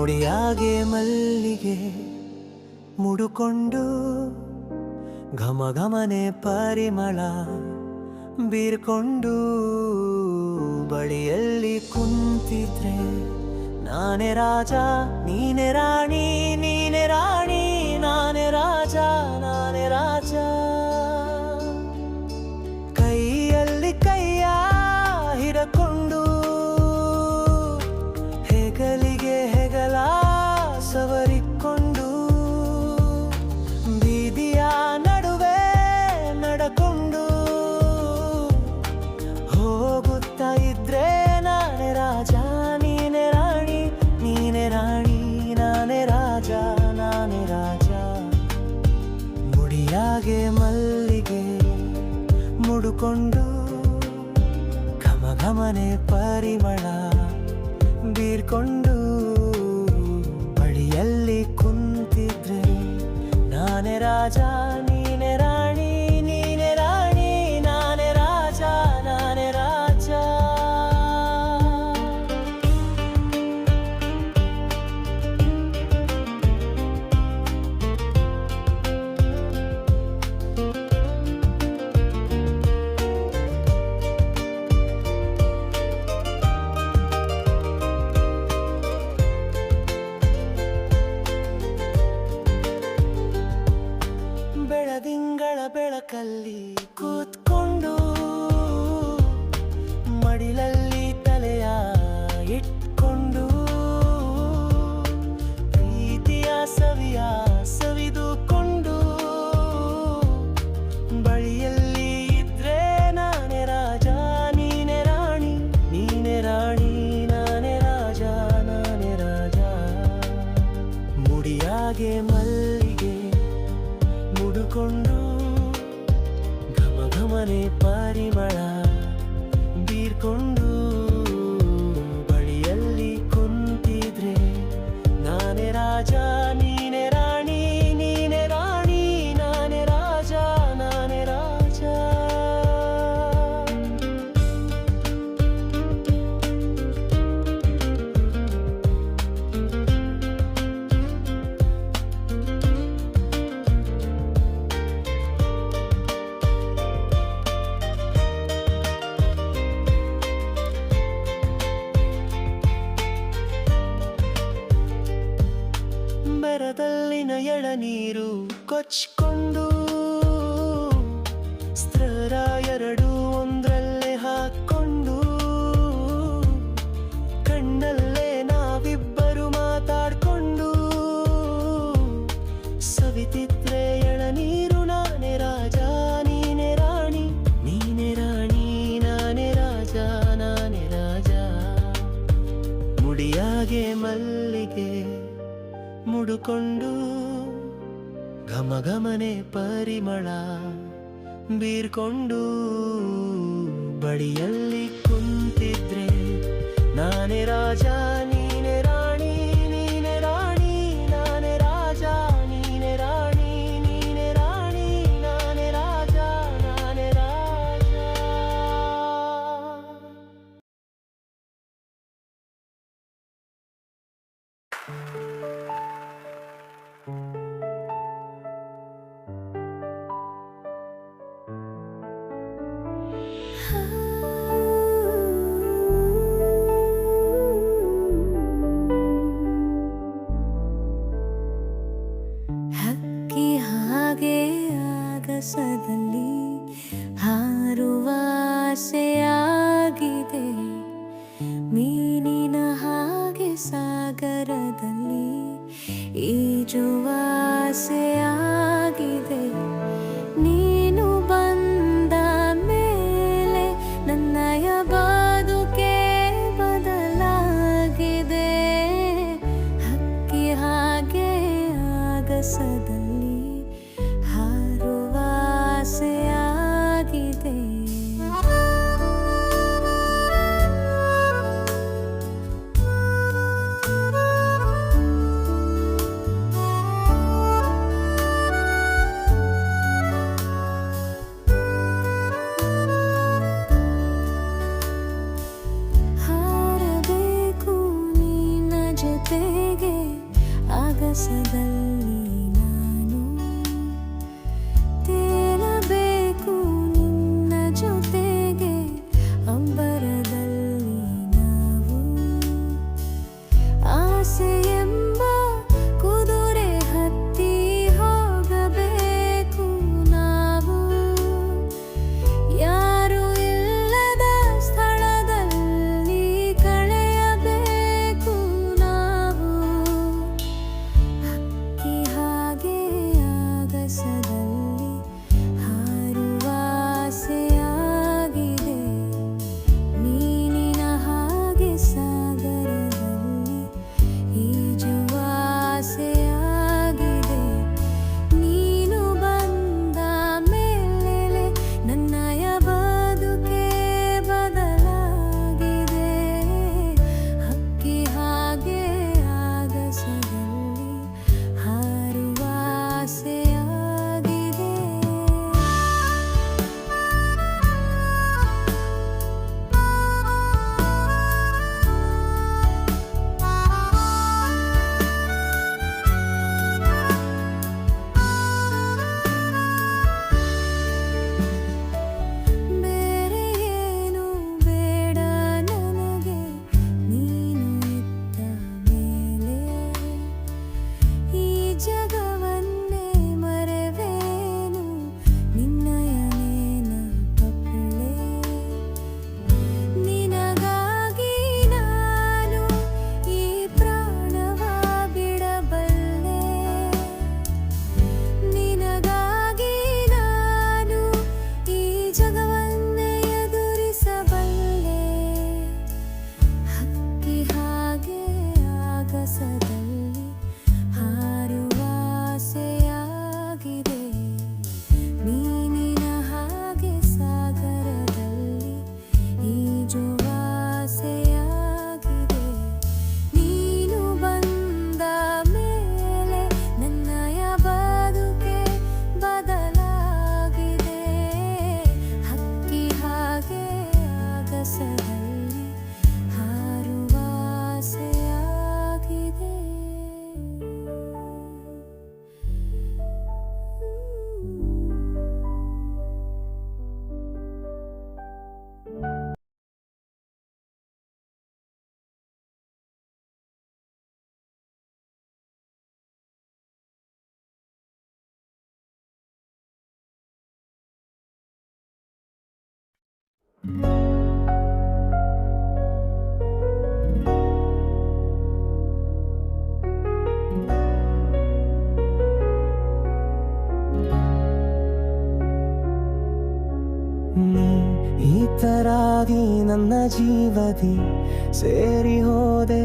ಮುಡಿಯಾಗೆ ಮಲ್ಲಿಗೆ ಮುಡುಕೊಂಡು ಘಮ ಘಮನೆ ಪರಿಮಳ ಬೀರ್ಕೊಂಡು ಬಳಿಯಲ್ಲಿ ಕುಂತಿದ್ರೆ, ನಾನೇ ರಾಜ, ನೀನೆ ರಾಣಿ ನೀನೆ ರಾಣಿ, ನಾನೇ ರಾಜ ನಾನೇ ಪರಿಮಳ ಬೀರ್ಕೊಂಡು ಬಳಿಯಲ್ಲಿ ಕುಂತಿದ್ರೆ ನಾನೇ ರಾಜ ಮುಡುಕೊಂಡು ಘಮ ಘಮನೆ ಪರಿಮಳ ಕೊಚ್ಕೊಂಡು ಸ್ತ್ರ ಎರಡು ಒಂದ್ರಲ್ಲೇ ಹಾಕೊಂಡು ಕಣ್ಣಲ್ಲೇ ನಾವಿಬ್ಬರು ಮಾತಾಡ್ಕೊಂಡು ಸವಿತಿದ್ರೆ ಎಳನೀರು ನಾನೇ ರಾಜ, ನೀನೆ ರಾಣಿ ನೀನೆ ರಾಣಿ, ನಾನೇ ರಾಜ ನಾನೇ ರಾಜ. ಮುಡಿಯಾಗೆ ಮಲ್ಲಿಗೆ ಮುಡುಕೊಂಡು ಘಮ ಘಮನೆ ಪರಿಮಳ ಬೀರ್ಕೊಂಡು ಬಳಿಯಲ್ಲಿ ಕುಂತಿದ್ರೆ, ನಾನೇ ರಾಜ, ನೀನೆ ರಾಣಿ ನೀನೆ ರಾಣಿ, ನಾನೇ ರಾಜ, ನೀನೆ ರಾಣಿ ನೀನೆ ರಾಣಿ, ನಾನೇ ರಾಜ ನಾನೇ ರಾಜ. ಹಕ್ಕಿ ಈಜುವ ಆಸೆಯಾಗಿದೆ ನೀನು ಈ ನನ್ನ ಜೀವದಿ ಸೇರಿ ಹೋದೆ.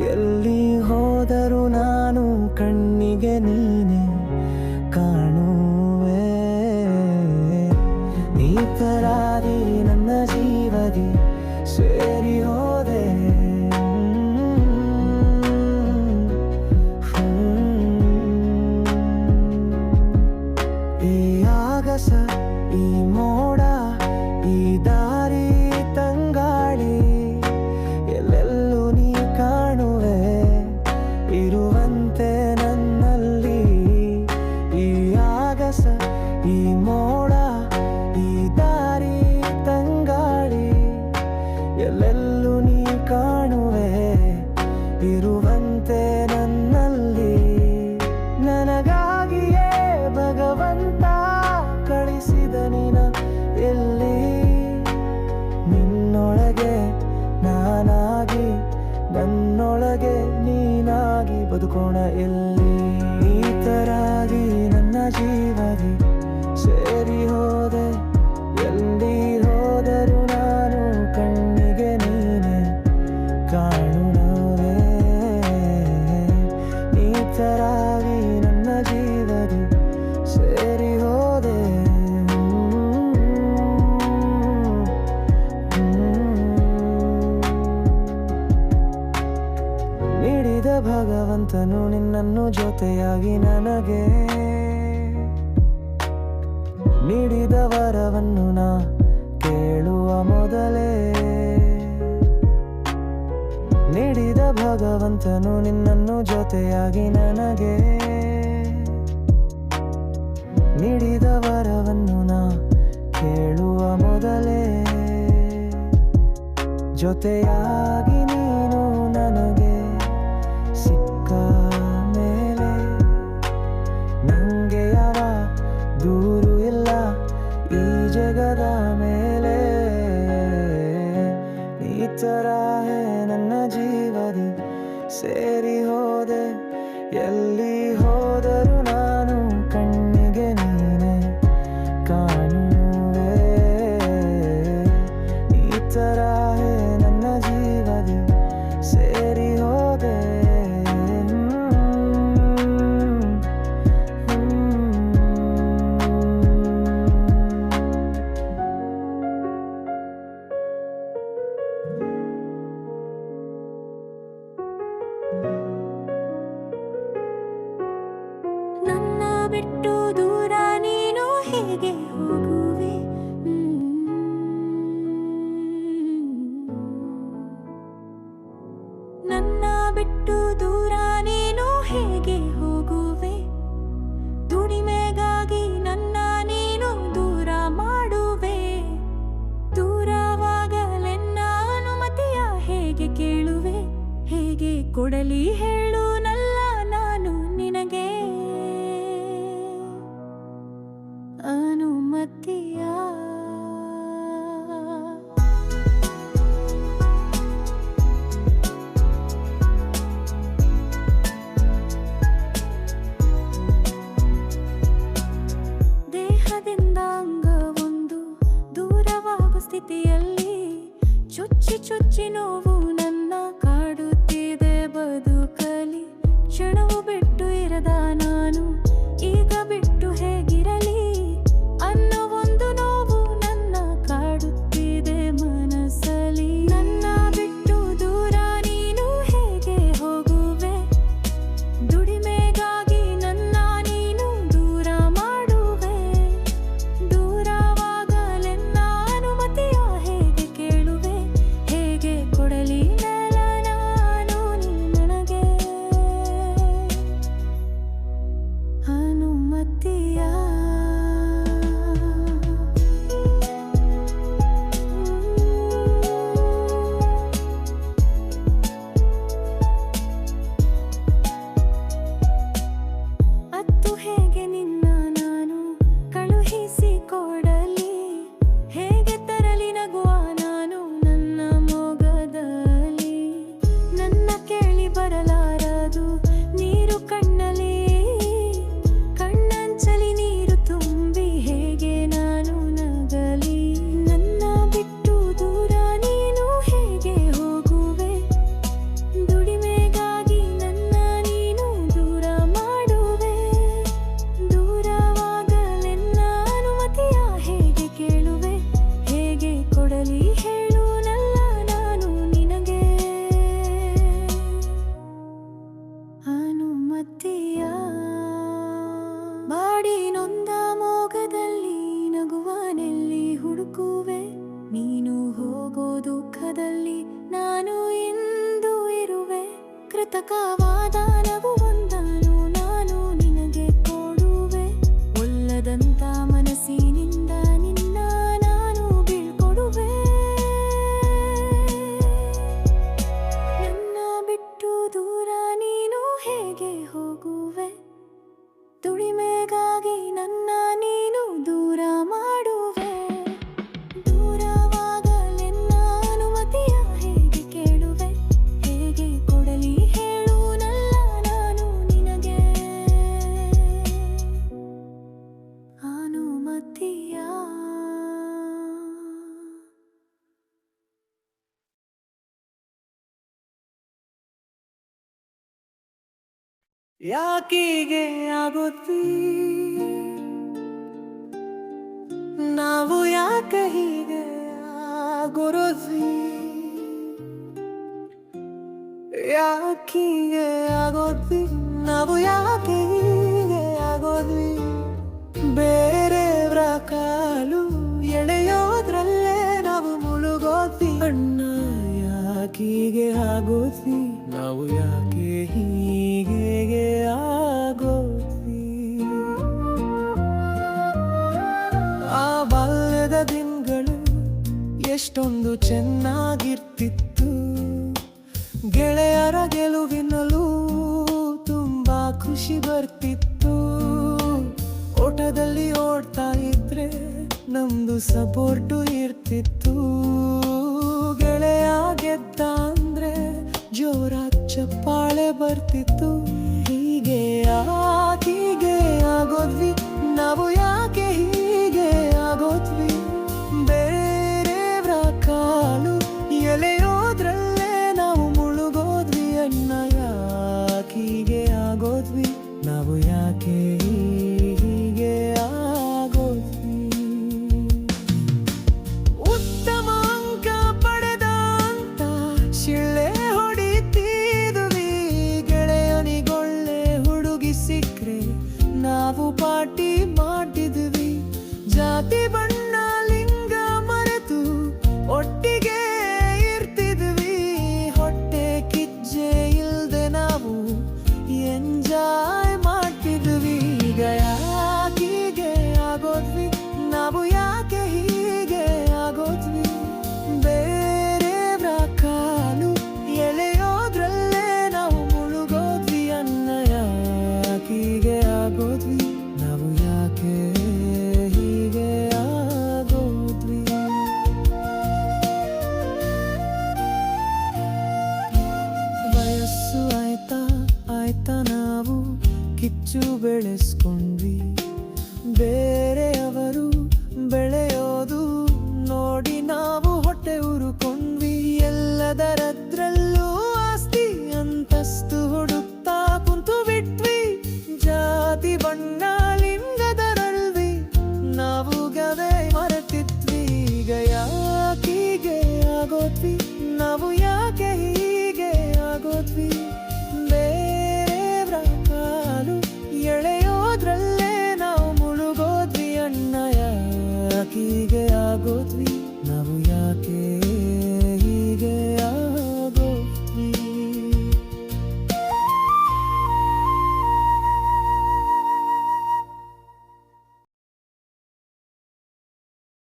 ಎಲ್ಲಿ ಹೋದರೂ ನಾನು ಕಣ್ಣಿಗೆ ನೀನೆ ಕಾಣುವೆ. ಈ ಜೊತೆಯಾಗಿ ನನಗೆ ನೀಡಿದ ವರವನ್ನು ನಾ ಕೇಳುವ ಮೊದಲೇ. ನೀಡಿದ ಭಗವಂತನು ನಿನ್ನನ್ನು ಜೊತೆಯಾಗಿ ನನಗೆ ನೀಡಿದ ವರವನ್ನು ನಾ ಕೇಳುವ ಮೊದಲೇ. ಜೊತೆಯಾಗಿ ಕೃತಕವಾದ ನಗುವ ಯಾಕೀಗೆ ಆಗುತ್ತಿ? ನಾವು ಯಾಕೆ ಹೀಗೆ ಆಗುರುಸಿ ಯಾಕೀಗೆ ಆಗೋದ್ವಿ ನಾವು ಯಾಕೆ ಹೀಗೆ ಆಗೋದ್ವಿ ಬೇರೆ ಕಾಲು ಎಳೆಯೋದ್ರಲ್ಲೇ ನಾವು ಮುಳುಗೋದ್ವಿ ಅಣ್ಣ, ಯಾಕೀಗೆ ಆಗೋಸಿ ನಾವು ಯಾಕೆ ಎಷ್ಟೊಂದು ಚೆನ್ನಾಗಿರ್ತಿತ್ತು. ಗೆಳೆಯರ ಗೆಲುವಿನಲ್ಲೂ ತುಂಬ ಖುಷಿ ಬರ್ತಿತ್ತು. ಓಟದಲ್ಲಿ ಓಡ್ತಾ ಇದ್ರೆ ನಮ್ದು ಸಪೋರ್ಟು ಇರ್ತಿತ್ತು. ಗೆಳೆಯ ಗೆದ್ದ ಅಂದ್ರೆ ಜೋರಾಗಿ ಚಪ್ಪಾಳೆ ಬರ್ತಿತ್ತು.